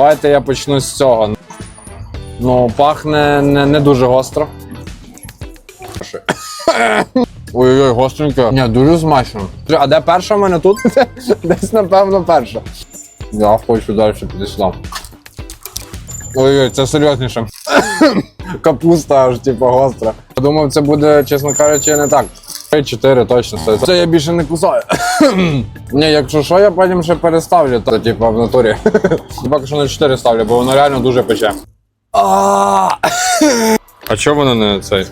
Давайте я почну з цього. Ну, пахне не, не дуже гостро. Ой-ой, гостренько. Ні, дуже смачно. А де перша в мене тут? Десь, напевно, перша. Я хочу далі піти. Ой-ой, це серйозніше. Капуста аж типу гостра. Я думав, це буде, чесно кажучи, не так. 3-4 точно. Це я більше не кусаю. Ні, якщо що, я потім ще переставлю, то типу в натурі. Поки що на 4 ставлю, бо воно реально дуже пече. А чого воно не цей?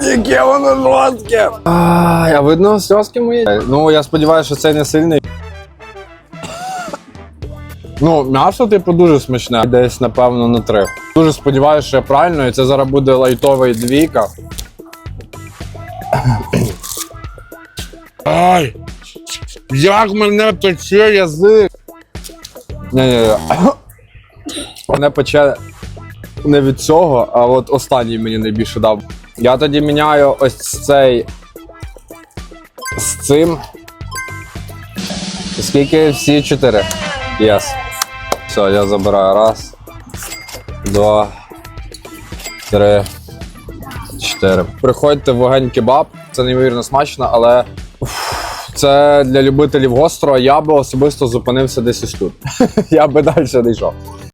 Яке воно жорстке! А видно сльозки мої? Ну, я сподіваюся, що цей не сильний. Ну, м'ясо, типу, дуже смачне. Десь, напевно, на три. Дуже сподіваюся, що я правильно, і це зараз буде лайтовий двійка. Ай! Як мене пече язик! Ні-ні-ні. Мене пече не від цього, а от останній мені найбільше дав. Я тоді міняю ось цей з цим. Скільки всі чотири? Єс. Все, я забираю. Раз, два, три, чотири. Приходьте в вогонь кебаб. Це неймовірно смачно, але це для любителів гострого. Я би особисто зупинився десь ось тут. Я би далі не йшов.